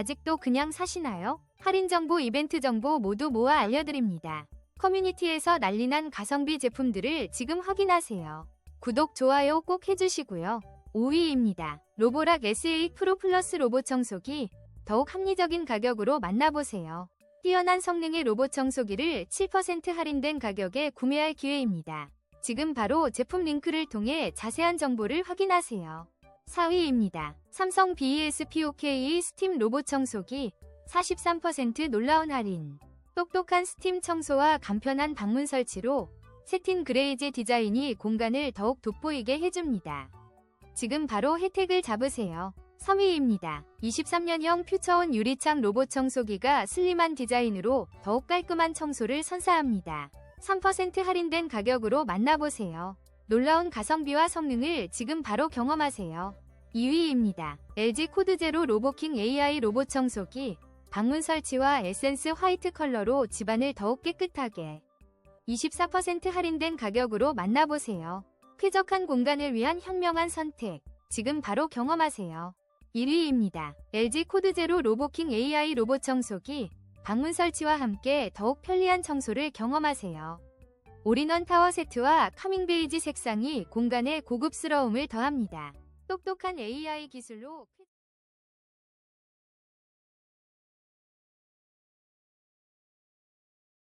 아직도 그냥 사시나요? 할인 정보, 이벤트 정보 모두 모아 알려드립니다. 커뮤니티에서 난리난 가성비 제품들을 지금 확인하세요. 구독, 좋아요 꼭 해주시고요. 5위입니다. 로보락 SA 프로 플러스 로봇 청소기 더욱 합리적인 가격으로 만나보세요. 뛰어난 성능의 로봇 청소기를 7% 할인된 가격에 구매할 기회입니다. 지금 바로 제품 링크를 통해 자세한 정보를 확인하세요. 4위입니다. 삼성 BESPOK 스팀 로봇 청소기 43% 놀라운 할인. 똑똑한 스팀 청소와 간편한 방문 설치로 세틴 그레이즈 디자인이 공간을 더욱 돋보이게 해줍니다. 지금 바로 혜택을 잡으세요. 3위입니다. 23년형 퓨처온 유리창 로봇 청소기가 슬림한 디자인으로 더욱 깔끔한 청소를 선사합니다. 3% 할인된 가격으로 만나보세요. 놀라운 가성비와 성능을 지금 바로 경험하세요. 2위입니다. LG 코드 제로 로보킹 AI 로봇 청소기 방문 설치와 에센스 화이트 컬러로 집안을 더욱 깨끗하게 24% 할인된 가격으로 만나보세요. 쾌적한 공간을 위한 현명한 선택 지금 바로 경험하세요. 1위입니다. LG 코드 제로 로보킹 AI 로봇 청소기 방문 설치와 함께 더욱 편리한 청소를 경험하세요. 올인원 타워 세트와 카밍 베이지 색상이 공간에 고급스러움을 더합니다. 똑똑한 AI 기술로 쾌-